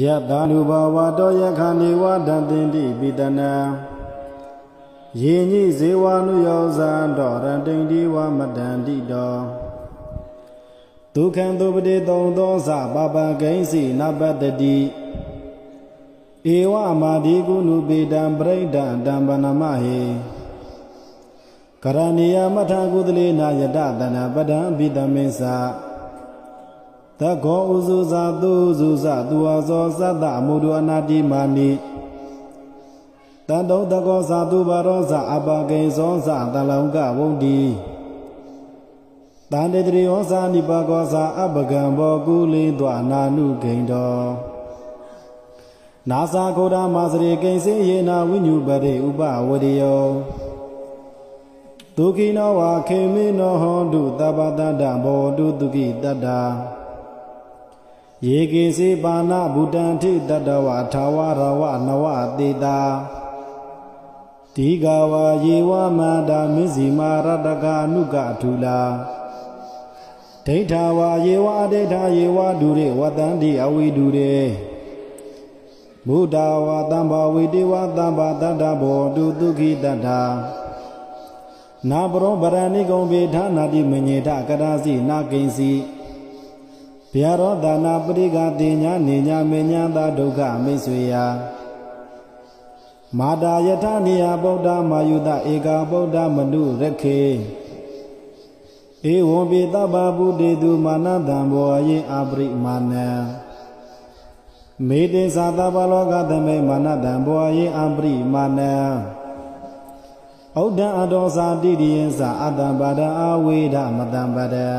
ယတ္တာနုဘဝတောယခဏေဝဒံတင်တိပိတနာယေညိဇေဝနုယောဇာတောရတိန်ဒီဝမတန္တိတောဒုက္ခံသုပတိသုံသောဇပပဂိဉ္စီနပတ္တတိဧဝမာဒီကုနုပေတံပရိဒံတံပနမဟေကရဏီယမထကုသလေနာယတတနာပဒံပိတမေ သတခောဥစုဇာသူဥစုဇသူဝဇောသတ္တအမုဒုအနာတိမာနိတန်တုံတကောဇာသူဘာရောဇအပကိဉ္ဇောဇတလောင်ကဝုန်တိတန်တေတရိယောဇာနိပါကောဇာအပကံဘောကုလိသွာ နာနုဂိန္တောနာဇာခောဒမာစရေကိဉ္စေယေနာဝိညုပရိဥပဝရိယောဒုခိနောဝါခေမေနောဟောတုတပ္ပတ္တဘောတုတုကိတတ္တာ ယေကေစေပါဏဗုတံထိတတဝထာဝရဝနဝတေတာဒီဃဝါယေဝမန္တာမစ္စီမာရတကအနုကထူလာဒိဋ္ဌာဝါယေဝအဒိဋ္ဌာယေဝဒုရေဝတန္တိအဝိဒုရေဘုဒ္ဓဝါတံဘာဝိတေဝတံဘာတတ္တဘောတုတုခိတတ္ထာနာပရောဗရဏိကုံဘေဌာနာတိမညေထကရာစီနာကိဉ္စီ ဗျာရောဒါနာပရိကတိညာနေညာမေညာသာဒုက္ခမိတ်ဆွေယမာတာယထနိယဗုဒ္ဓမာယုတဧကဗုဒ္ဓမနုရခေဧဝံပိတဗ္ဗဗုတေတုမာနတံဘောယေအပရိမာနံမေတေသာတဗ္ဗလောကသမေမာနတံဘောယေအပရိမာနံဩဒ္ဒအတောဇာတိရိယံသာအတ္တပါဒအာဝေဒမတံပဒံ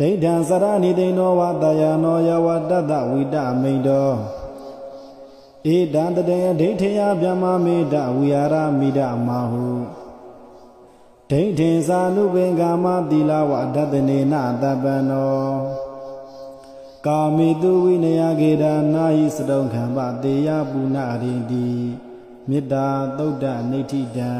ဒိဋ္ဌံစရဏိတိန်နောဝတယနောယဝတတ္တဝိတမိန်တောဧတံတတေဒိဋ္ဌယဗျမမေတဝိဟာရမိဒမာဟုဒိဋ္ဌိသာနုပင်ကာမသီလဝဒတနေနတပ္ပနောကာမိတုဝိနယကေဒနာဟိစတုံခံပတေယပုဏ္ဏရိတိမေတ္တာသုဒ္ဓနိဋ္ဌိတံ